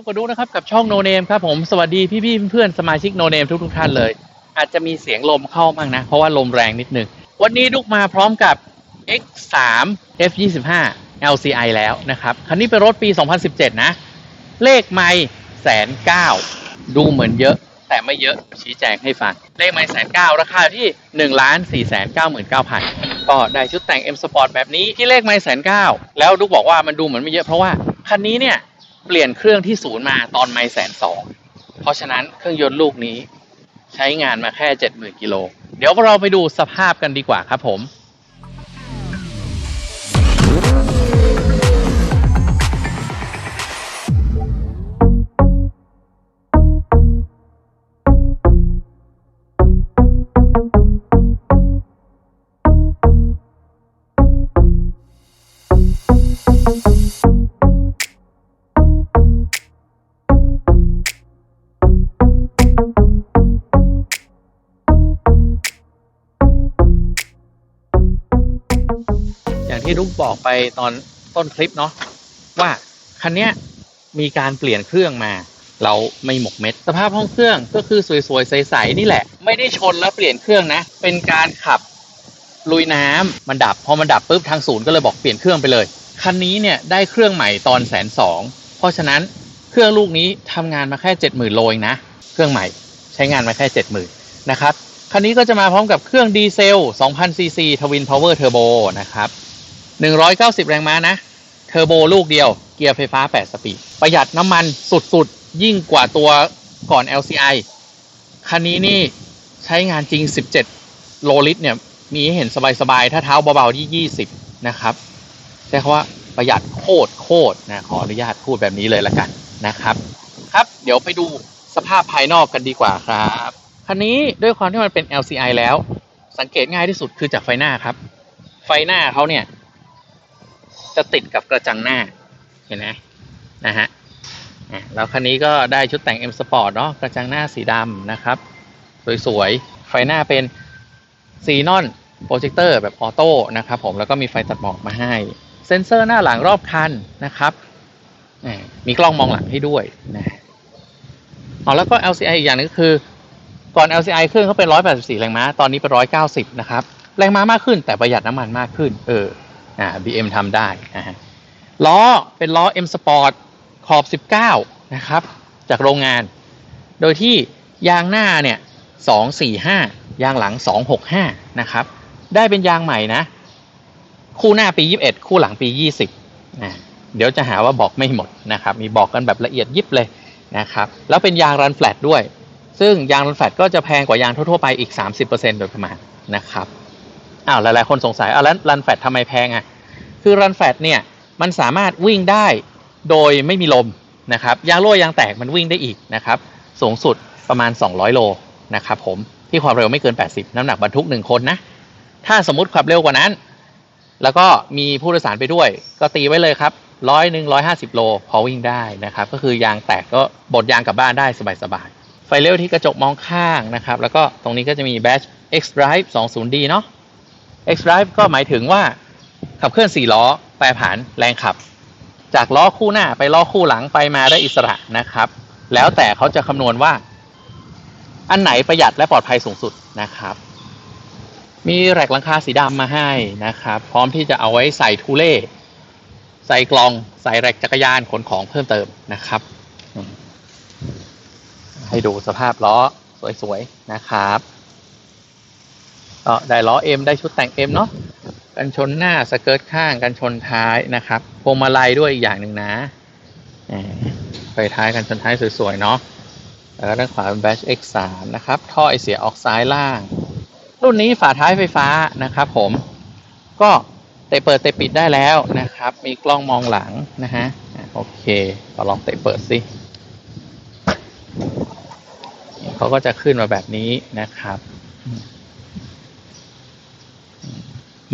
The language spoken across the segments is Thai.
บกับดุ๊กนะครับกับช่องโนเนมครับผมสวัสดีพี่ๆเพื่อนๆสมาชิกโนเนมทุกๆท่านเลย อาจจะมีเสียงลมเข้าบ้างนะ เพราะว่าลมแรงนิดนึง วันนี้ดุ๊กมาพร้อมกับ X3 F25 LCI แล้วนะครับ คันนี้เป็นรถปี 2017 นะ เลขไม่แสนเก้าดูเหมือนเยอะ แต่ไม่เยอะชี้แจงให้ฟัง เลขไม่แสนเก้าราคาที่1นึ่งล้านสี่แสนเก้าหมื่นเก้าพันก็ได้ชุดแต่ง M Sport แบบนี้ที่เลขไม่แสนเก้าแล้วดุ๊กบอกว่ามันดูเหมือนไม่เยอะเพราะว่าคันนี้เนี่ย เปลี่ยนเครื่องที่ศูนย์มาตอนไม่แสนสองเพราะฉะนั้นเครื่องยนต์ลูกนี้ใช้งานมาแค่ 70,000กิโล เดี๋ยวเราไปดูสภาพกันดีกว่าครับผม ที่ดุ๊กบอกไปตอนต้นคลิปเนาะว่าคันเนี้ยมีการเปลี่ยนเครื่องมาเราไม่หมกเม็ด สภาพห้องเครื่องก็คือสวยๆใสๆนี่แหละ ไม่ได้ชนแล้วเปลี่ยนเครื่องนะ เป็นการขับลุยน้ำมันดับ พอมันดับปุ๊บทางศูนย์ก็เลยบอกเปลี่ยนเครื่องไปเลย คันนี้เนี่ยได้เครื่องใหม่ตอนแสนสองเพราะฉะนั้นเครื่องลูกนี้ทำงานมาแค่ 70,000โลเองนะ เครื่องใหม่ใช้งานมาแค่ 70,000นะครับคันนี้ก็จะมาพร้อมกับเครื่องดีเซล 2,000ซีซีทวินพาวเวอร์เทอร์โบนะครับ 190 แรงม้านะ เทอร์โบลูกเดียว เกียร์ไฟฟ้า 8 สปีด ประหยัดน้ำมันสุดๆ ยิ่งกว่าตัวก่อน LCI คันนี้นี่ใช้งานจริง 17 โลลิตรเนี่ย มีให้เห็นสบายๆ ถ้าเท้าเบาๆที่ 20 นะครับ ใช้คำว่าประหยัดโคตรโคตรนะ ขออนุญาตพูดแบบนี้เลยละกันนะครับ ครับเดี๋ยวไปดูสภาพภายนอกกันดีกว่าครับ คันนี้ด้วยความที่มันเป็น LCI แล้ว สังเกตง่ายที่สุดคือจากไฟหน้าครับ ไฟหน้าเขาเนี่ย จะติดกับกระจังหน้าเห็นไหมนะฮะแล้วคันนี้ก็ได้ชุดแต่ง M Sport เนาะกระจังหน้าสีดำนะครับ สวยๆ ไฟหน้าเป็นซีนอนโปรเจคเตอร์แบบออโต้นะครับผมแล้วก็มีไฟตัดหมอกมาให้ เซ็นเซอร์หน้าหลังรอบคันนะครับมีกล้องมองหลังให้ด้วยนะอ๋อแล้วก็ LCI อีกอย่างนึงก็คือ ก่อน LCI เครื่องเขาเป็น 184 แรงม้า ตอนนี้เป็น 190 นะครับ แรงม้ามากขึ้นแต่ประหยัดน้ำมันมากขึ้น เออ อ่า BM ทำได้นะฮะล้อเป็นล้อ M Sport ขอบ 19 นะครับ จากโรงงาน โดยที่ยางหน้าเนี่ย245 ยางหลัง 265 นะครับ ได้เป็นยางใหม่นะ คู่หน้าปี 21 คู่หลังปี 20นะเดี๋ยวจะหาว่าบอกไม่หมดนะครับ มีบอกกันแบบละเอียดยิบเลยนะครับ แล้วเป็นยางรันแฟลตด้วย ซึ่งยางรันแฟลตก็จะแพงกว่ายางทั่วๆไปอีก 30%โดยประมาณนะครับ อ้าวหลายๆคนสงสัยอ้าวแล้วรันแฟตทำไมแพงอะคือรันแฟตเนี่ยมันสามารถวิ่งได้โดยไม่มีลมนะครับยางรั่วยางแตกมันวิ่งได้อีกนะครับสูงสุดประมาณ 200 โลนะครับผมที่ความเร็วไม่เกิน 80 น้ำหนักบรรทุก 1 คนนะ ถ้าสมมติขับเร็วกว่านั้น แล้วก็มีผู้โดยสารไปด้วย ก็ตีไว้เลยครับร้อยหนึ่งร้อยห้าสิบโลพอวิ่งได้นะครับก็คือยางแตกก็บดยางกลับบ้านได้สบายๆไฟเลี้ยวที่กระจกมองข้างนะครับแล้วก็ตรงนี้ก็จะมีแบช X Drive 20D เนาะ X Drive ก็หมายถึงว่าขับเคลื่อน4ล้อแปรผันแรงขับ จากล้อคู่หน้าไปล้อคู่หลังไปมาได้อิสระนะครับ แล้วแต่เขาจะคำนวณว่า อันไหนประหยัดและปลอดภัยสูงสุดนะครับ มีแรกหลังคาสีดำมาให้นะครับ พร้อมที่จะเอาไว้ใส่ทูเล่ใส่กล่องใส่แรกจักรยานขนของเพิ่มเติมนะครับ ให้ดูสภาพล้อสวยๆนะครับ ก็ได้ล้อ M ได้ชุดแต่ง M เนาะกันชนหน้าสเกิร์ตข้างกันชนท้ายนะครับพวงมาลัยด้วยอีกอย่างหนึ่งนะไฟท้ายกันชนท้ายสวยๆเนาะแล้วก็ด้านขวาเป็น Batch X3 นะครับท่อไอเสียออกซ้ายล่าง รุ่นนี้ฝาท้ายไฟฟ้านะครับผมก็เตะเปิดเตะปิดได้แล้วนะครับ มีกล้องมองหลังนะฮะอะโอเคเราลองเตะเปิดสิเขาก็จะขึ้นมาแบบนี้นะครับ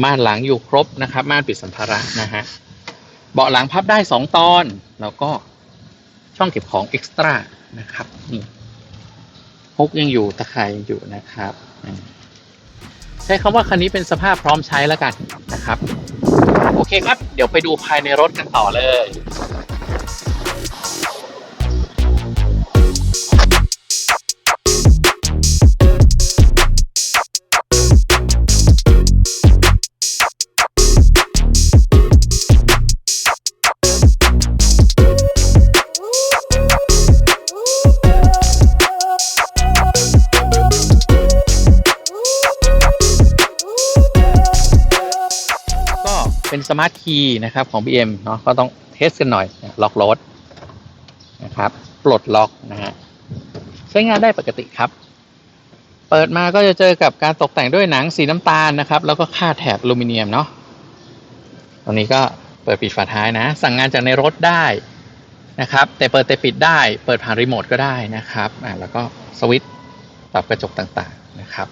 ม่านหลังอยู่ครบนะครับม่านปิดสัมภาระนะฮะเบาะหลังพับได้สองตอน แล้วก็ช่องเก็บของเอ็กซ์ตร้านะครับนี่ฮุกยังอยู่ตะไคร่ยังอยู่นะครับใช้คำว่าคันนี้เป็นสภาพพร้อมใช้แล้วกันนะครับ โอเคครับ เดี๋ยวไปดูภายในรถกันต่อเลย มาร์ทคีย์นะครับของ BM เนาะก็ต้องเทสกันหน่อยล็อกรถนะครับปลดล็อกนะฮะใช้งานได้ปกติครับ เปิดมาก็จะเจอกับการตกแต่งด้วยหนังสีน้ำตาลนะครับ แล้วก็ค่าดแถบอลูมิเนียมเนาะตรงนี้ก็เปิดปิดฝาท้ายนะ สั่งงานจากในรถได้นะครับ แต่เปิดแต่ปิดได้เปิดผ่านรีโมทก็ได้นะครับอ่าแล้วก็สวิตช์ปรับกระจกต่างๆนะครับ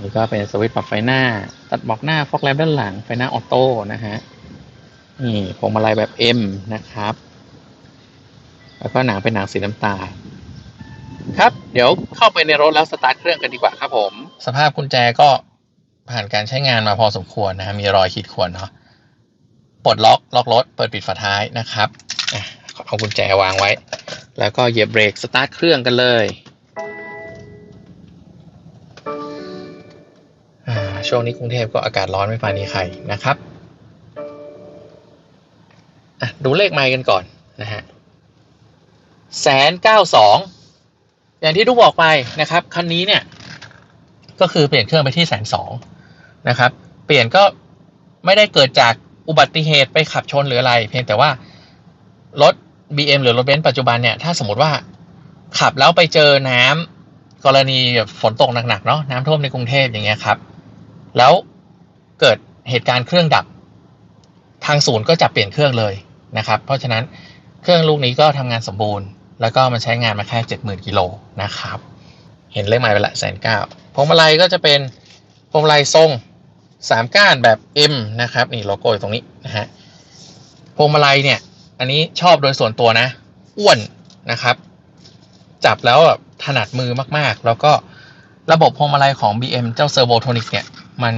นี่ก็เป็นสวิตช์ปรับไฟหน้า ตัดบอกหน้าฟอกแลมด้านหลังไฟหน้าออโต้นะฮะนี่พวงมาลัยแบบ M นะครับ แล้วก็หนังเป็นหนังสีน้ำตาลครับเดี๋ยวเข้าไปในรถแล้วสตาร์ทเครื่องกันดีกว่าครับผม สภาพกุญแจก็ผ่านการใช้งานมาพอสมควรนะฮะมีรอยขีดข่วนเนาะปลดล็อกล็อกรถเปิดปิดฝาท้ายนะครับเอากุญแจวางไว้ แล้วก็เหยียบเบรกสตาร์ทเครื่องกันเลย ช่วงนี้กรุงเทพก็อากาศร้อนไม่ปานีใครนะครับดูเลขไมล์กันก่อนนะฮะแสนเก้าสองอย่างที่ทุกบอกไปนะครับคันนี้เนี่ยก็คือเปลี่ยนเครื่องไปที่แสนสองนะครับ เปลี่ยนก็ไม่ได้เกิดจากอุบัติเหตุไปขับชนหรืออะไร เพียงแต่ว่ารถ BM หรือรถเบนซ์ปัจจุบันเนี่ยถ้าสมมติว่าขับแล้วไปเจอน้ำกรณีแบบฝนตกหนักๆเนาะน้ำท่วมในกรุงเทพอย่างเงี้ยครับ แล้วเกิดเหตุการณ์เครื่องดับ ทางศูนย์ก็จะเปลี่ยนเครื่องเลยนะครับ เพราะฉะนั้นเครื่องลูกนี้ก็ทำงานสมบูรณ์ แล้วก็มันใช้งานมาแค่เจ็ดหมื่นกิโลนะครับ เห็นเลขหมายไปละแสนเก้าพวงมาลัยก็จะเป็นพวงมาลัยทรงสามก้านแบบ M นะครับ นี่โลโก้อยู่ตรงนี้นะฮะพวงมาลัยเนี่ย อันนี้ชอบโดยส่วนตัวนะ อ้วนนะครับ จับแล้วแบบถนัดมือมากๆ แล้วก็ระบบพวงมาลัยของ BM เจ้า Servo Tonic เนี่ย มัน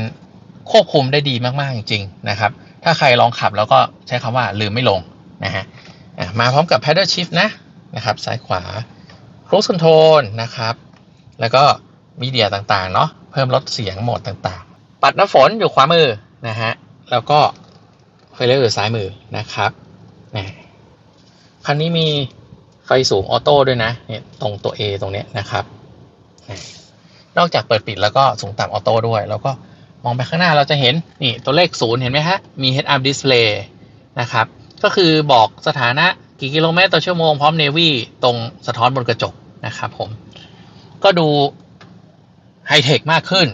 ควบคุมได้ดีมาก ๆ จริง ๆ นะครับ ถ้าใครลองขับแล้วก็ใช้คำว่าลืมไม่ลงนะฮะมาพร้อมกับ Paddle Shift นะนะครับซ้ายขวา Cruise Control นะครับ แล้วก็มีเดียต่างๆ เนาะเพิ่มลดเสียงโหมดต่างๆ ปัดน้ำฝนอยู่ขวามือนะฮะ แล้วก็ไฟเลี้ยวอยู่ซ้ายมือนะครับนะคันนี้มีไฟสูงออโต้ด้วยนะเนี่ยตรงตัว A ตรงเนี้ยนะครับ นอกจากเปิดปิดแล้วก็สูงต่ำออโต้ด้วย แล้วก็มองไปข้างหน้าเราจะเห็น นี่ตัวเลขศูนย์เห็นไหมฮะ มี head up display นะครับ ก็คือบอกสถานะกี่กิโลเมตรต่อชั่วโมงพร้อมเนวีตรงสะท้อนบนกระจกนะครับผม ก็ดูไฮเทคมากขึ้น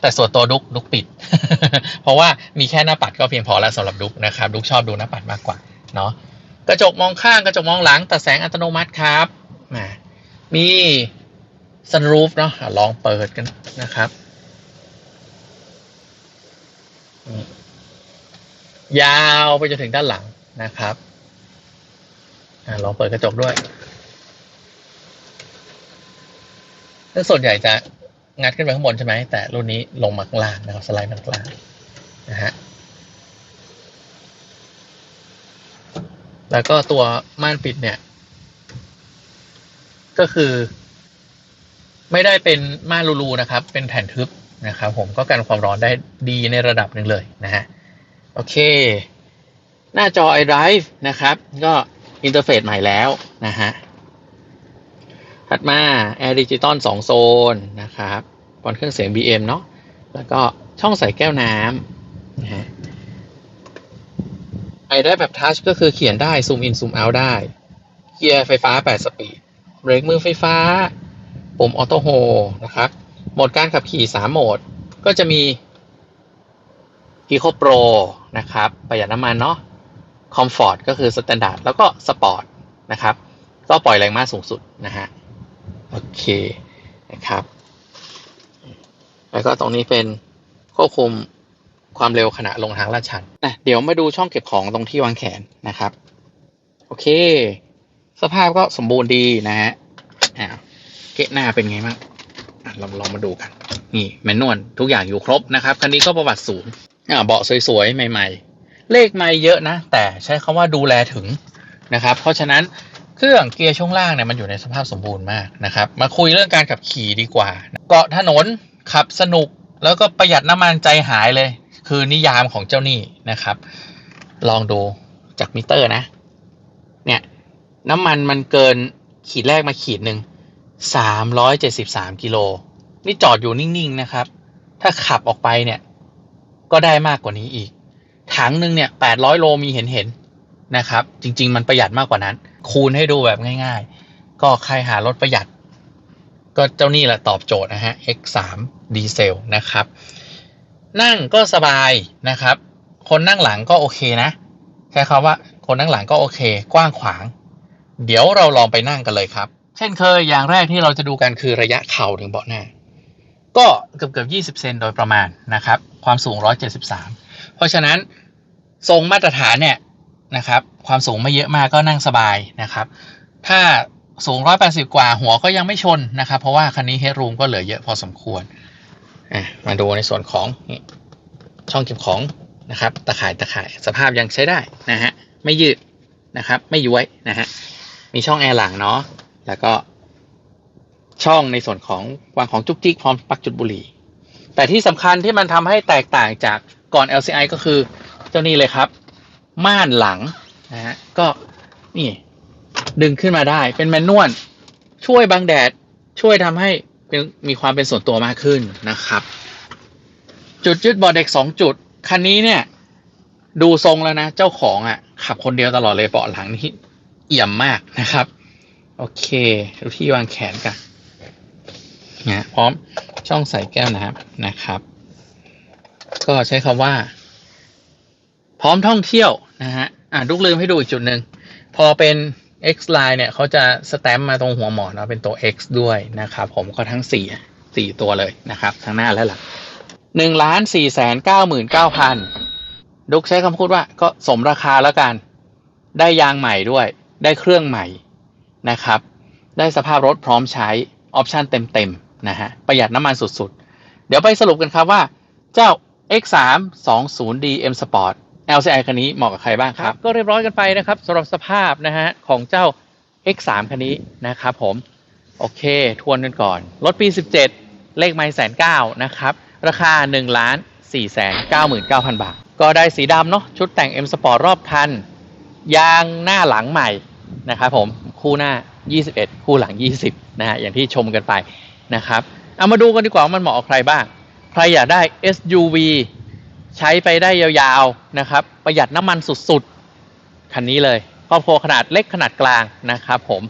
แต่ส่วนตัวดุกดุกปิด เพราะว่ามีแค่หน้าปัดก็เพียงพอแล้วสำหรับดุกนะครับ ดุกชอบดูหน้าปัดมากกว่าเนาะกระจกมองข้างกระจกมองหลังตัดแสงอัตโนมัติครับ มี ซันรูฟเนาะลองเปิดกันนะครับ ยาวไปจนถึงด้านหลังนะครับอลองเปิดกระจกด้วยซึ่งส่วนใหญ่จะงัดขึ้นไปข้างบนใช่ไหม แต่รุ่นนี้ลงมาข้างล่างนะครับ สไลด์มาข้างล่างนะฮะ แล้วก็ตัวม่านปิดเนี่ย ก็คือ ไม่ได้เป็นม่านรูๆนะครับ เป็นแผ่นทึบนะครับ ผมก็กันความร้อนได้ดีในระดับหนึ่งเลยนะฮะโอเค หน้าจอ iDrive นะครับ ก็อินเทอร์เฟซใหม่แล้วนะฮะถัดมา Air Digital 2 โซนนะครับบนเครื่องเสียง BM เนาะแล้วก็ช่องใส่แก้วน้ำนะฮะไอได้แบบทัชก็คือเขียนได้ซูมอินซูมเอาได้เกียร์ไฟฟ้า 8 สปีดเบรกมือไฟฟ้า ปุ่มออโต้โฮนะครับ โหมดการขับขี่ 3 โหมด ก็จะมี Eco Pro นะครับ ประหยัดน้ำมันเนาะ Comfort ก็คือ Standard แล้วก็ Sport นะครับ ก็ปล่อยแรงม้าสูงสุดนะฮะ โอเค นะครับ แล้วก็ตรงนี้เป็นควบคุมความเร็วขณะลงทางลาดชันนะเดี๋ยวมาดูช่องเก็บของตรงที่วางแขนนะครับ โอเค สภาพก็สมบูรณ์ดีนะฮะอ่า เกะหน้าเป็นไงบ้างอะเราลองมาดูกัน นี่แมนนวลทุกอย่างอยู่ครบนะครับคันนี้ก็ประวัติสูงอ่าเบาะสวยๆ ใหม่ ๆ เลขไม่เยอะนะ แต่ใช้คำว่าดูแลถึงนะครับ เพราะฉะนั้นเครื่องเกียร์ช่วงล่างเนี่ยมันอยู่ในสภาพสมบูรณ์มากนะครับ มาคุยเรื่องการขับขี่ดีกว่า เกาะถนนขับสนุกแล้วก็ประหยัดน้ำมันใจหายเลย คือนิยามของเจ้านี่นะครับ ลองดูจากมิเตอร์นะ เนี่ย น้ำมันมันเกินขีดแรกมาขีดหนึ่ง สามร้อยเจ็ดสิบสามกิโล นี่จอดอยู่นิ่งๆนะครับ ถ้าขับออกไปเนี่ย ก็ได้มากกว่านี้อีก ถังหนึ่งเนี่ย800โลมีเห็นเห็นๆนะครับ จริง ๆ มันประหยัดมากกว่านั้น คูณให้ดูแบบง่าย ๆ ก็ใครหารถประหยัด ก็เจ้านี่แหละตอบโจทย์นะฮะ X3 ดีเซลนะครับ นั่งก็สบายนะครับ คนนั่งหลังก็โอเคนะใช้คำว่าคนนั่งหลังก็โอเค กว้างขวาง เดี๋ยวเราลองไปนั่งกันเลยครับ เช่นเคยอย่างแรกที่เราจะดูกันคือระยะเข่าถึงเบาะหน้า ก็เกือบเกือบ 20 เซนโดยประมาณนะครับ ความสูง 173 เพราะฉะนั้นทรงมาตรฐานเนี่ยนะครับ ความสูงไม่เยอะมากก็นั่งสบายนะครับ ถ้าสูง 180 กว่าหัวก็ยังไม่ชนนะครับ เพราะว่าคันนี้เฮดรูมก็เหลือเยอะพอสมควรมาดูในส่วนของช่องเก็บของนะครับ ตะข่ายตะข่ายสภาพยังใช้ได้นะฮะไม่ยืดนะครับ ไม่ย้วยนะฮะมีช่องแอร์หลังเนาะ แล้วก็ช่องในส่วนของวางของจุกจิกพร้อมปลักจุดบุหรี่ แต่ที่สำคัญที่มันทำให้แตกต่างจากก่อน LCI ก็คือเจ้านี้เลยครับ ม่านหลังนะฮะก็นี่ดึงขึ้นมาได้เป็นแมนนวลช่วยบังแดดช่วยทำให้มีความเป็นส่วนตัวมากขึ้นนะครับ จุดยึดเบอดเด็กสองจุด คันนี้เนี่ย ดูทรงแล้วนะ เจ้าของอะ ขับคนเดียวตลอดเลยเบาะหลังนี่เอี่ยมมากนะครับ โอเคดูที่วางแขนกันนะพร้อมช่องใส่แก้วน้ำนะครับ ก็ใช้คำว่า พร้อมท่องเที่ยวนะฮะอ่าลูกลืมให้ดูอีกจุดหนึ่งพอเป็น X line เนี่ยเขาจะสแตมป์มาตรงหัวหมอนเนาะเป็นตัว X ด้วยนะครับผมก็ทั้งสี่สี่ตัวเลยนะครับ ทั้งหน้าและหลังหนึ่งล้านสี่แสนเก้าหมื่นเก้าพันดุกใช้คำพูดว่าก็สมราคาแล้วกัน ได้ยางใหม่ด้วย ได้เครื่องใหม่ นะครับ ได้สภาพรถพร้อมใช้ออปชันเต็มๆนะฮะประหยัดน้ำมันสุดๆ เดี๋ยวไปสรุปกันครับว่าเจ้า X3 20D M Sport LCI คันนี้เหมาะกับใครบ้างครับ ก็เรียบร้อยกันไปนะครับสำหรับสภาพนะฮะของเจ้า X3 คันนี้นะครับผม โอเค ทวนกันก่อน รถปี 17 เลขไมล์แสนเก้านะครับ ราคา1ล้าน4แสน99,000 บาท ก็ได้สีดำเนาะชุดแต่ง M Sport รอบคัน ยางหน้าหลังใหม่นะครับผม คู่หน้า 21 คู่หลัง 20 นะฮะอย่างที่ชมกันไปนะครับเอามาดูกันดีกว่าว่ามันเหมาะกับใครบ้าง ใครอยากได้ SUV ใช้ไปได้ยาวๆนะครับ ประหยัดน้ำมันสุดๆ คันนี้เลยครอบครัวขนาดเล็กขนาดกลางนะครับผม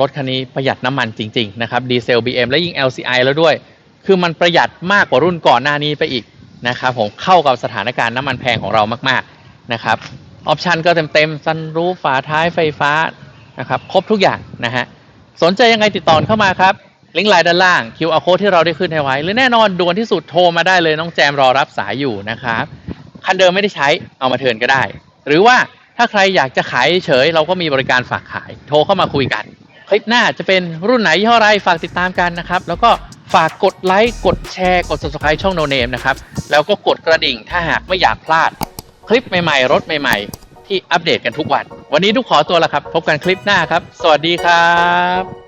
รถคันนี้ประหยัดน้ำมันจริงๆนะครับดีเซล BM และยิ่ง LCI แล้วด้วย คือมันประหยัดมากกว่ารุ่นก่อนหน้านี้ไปอีกนะครับผมเข้ากับสถานการณ์น้ำมันแพงของเรามากๆนะครับออปชันก็เต็มๆซันรูฟฝาท้ายไฟฟ้า นะครับครบทุกอย่างนะฮะสนใจยังไงติดต่อเข้ามาครับลิงก์ไลน์ด้านล่าง QR code ที่เราได้ขึ้นให้ไว้ หรือแน่นอนด่วนที่สุดโทรมาได้เลยน้องแจมรอรับสายอยู่นะครับคันเดิมไม่ได้ใช้เอามาเทินก็ได้ หรือว่าถ้าใครอยากจะขายเฉย เราก็มีบริการฝากขาย โทรเข้ามาคุยกัน คลิปหน้าจะเป็นรุ่นไหนยี่ห้ออะไรฝากติดตามกันนะครับ แล้วก็ฝากกดไลค์กดแชร์กด subscribe ช่อง No Name นะครับแล้วก็กดกระดิ่งถ้าหากไม่อยากพลาด คลิปใหม่ๆรถใหม่ ๆ ที่อัปเดตกันทุกวัน วันนี้ทุกขอตัวละครับ พบกันคลิปหน้าครับ สวัสดีครับ